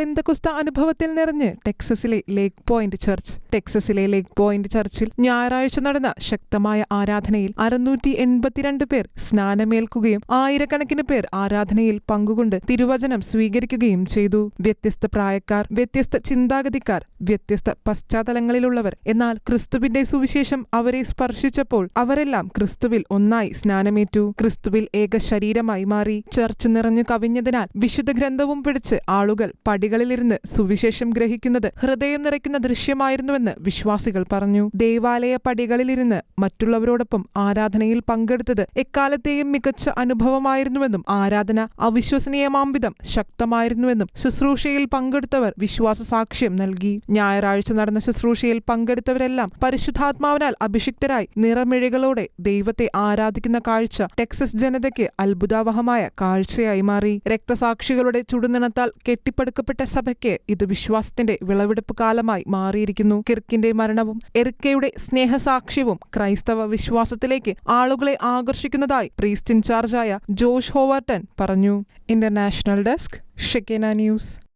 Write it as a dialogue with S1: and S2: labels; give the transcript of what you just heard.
S1: പെന്തകുസ്ത അനുഭവത്തിൽ നിറഞ്ഞ്? ടെക്സസിലെ ലേക്ക് പോയിന്റ് ചർച്ച്. ടെക്സസിലെ ലേക്ക് പോയിന്റ് ചർച്ചിൽ ഞായറാഴ്ച നടന്ന ശക്തമായ ആരാധനയിൽ അറുന്നൂറ്റി എൺപത്തിരണ്ട് പേർ സ്നാനമേൽക്കുകയും ആയിരക്കണക്കിന് പേർ ആരാധനയിൽ പങ്കുകൊണ്ട് തിരുവചനം സ്വീകരിക്കുകയും ചെയ്തു. വ്യത്യസ്ത പ്രായക്കാർ വ്യത്യസ്ത ചിന്താഗതിക്കാർ വ്യത്യസ്ത പശ്ചാത്തലങ്ങളിലുള്ളവർ. എന്നാൽ ക്രിസ്തുവിന്റെ സുവിശേഷം അവരെ സ്പർശിച്ചപ്പോൾ അവരെല്ലാം ക്രിസ്തുവിൽ ഒന്നായി സ്നാനമേറ്റു. ക്രിസ്തുവിൽ ഏക ശരീരമായി മാറി. ചർച്ച് നിറഞ്ഞു കവിഞ്ഞതിനാൽ വിശുദ്ധ ഗ്രന്ഥവും പിടിച്ച് ആളുകൾ പടികളിലിരുന്ന് സുവിശേഷം ഗ്രഹിക്കുന്നത് ഹൃദയം നിറയ്ക്കുന്ന ദൃശ്യമായിരുന്നുവെന്ന് വിശ്വാസികൾ പറഞ്ഞു. ദേവാലയ പടികളിലിരുന്ന് മറ്റുള്ളവരോടൊപ്പം ആരാധനയിൽ പങ്കെടുത്തത് എക്കാലത്തെയും മികച്ച അനുഭവമായിരുന്നുവെന്നും ആരാധന അവിശ്വസനീയമാം വിധം ശക്തമായിരുന്നുവെന്നും ശുശ്രൂഷയിൽ പങ്കെടുത്തവർ വിശ്വാസ സാക്ഷ്യം നൽകി. ഞായറാഴ്ച നടന്ന ശുശ്രൂഷയിൽ പങ്കെടുത്തവരെല്ലാം പരിശുദ്ധാത്മാവിനാൽ അഭിഷിക്തരായി നിറമിഴികളോടെ ദൈവത്തെ ആരാധിക്കുന്ന കാഴ്ച ടെക്സസ് ജനതയ്ക്ക് അത്ഭുതാവഹമായ കാഴ്ചയായി മാറി. രക്തസാക്ഷികളുടെ ചുടുനിണത്താൽ കെട്ടിപ്പടുക്കപ്പെട്ട സഭയ്ക്ക് ഇത് വിശ്വാസത്തിന്റെ വിളവെടുപ്പ് കാലമായി മാറിയിരിക്കുന്നു. കിർക്കിന്റെ മരണവും എറിക്കയുടെ സ്നേഹസാക്ഷ്യവും ക്രൈസ്തവ വിശ്വാസത്തിലേക്ക് ആളുകളെ ആകർഷിക്കുന്നതായി പ്രീസ്റ്റ് ഇൻചാർജായ ജോഷ് ഹോവർട്ടൺ പറഞ്ഞു. International desk Shekinah news.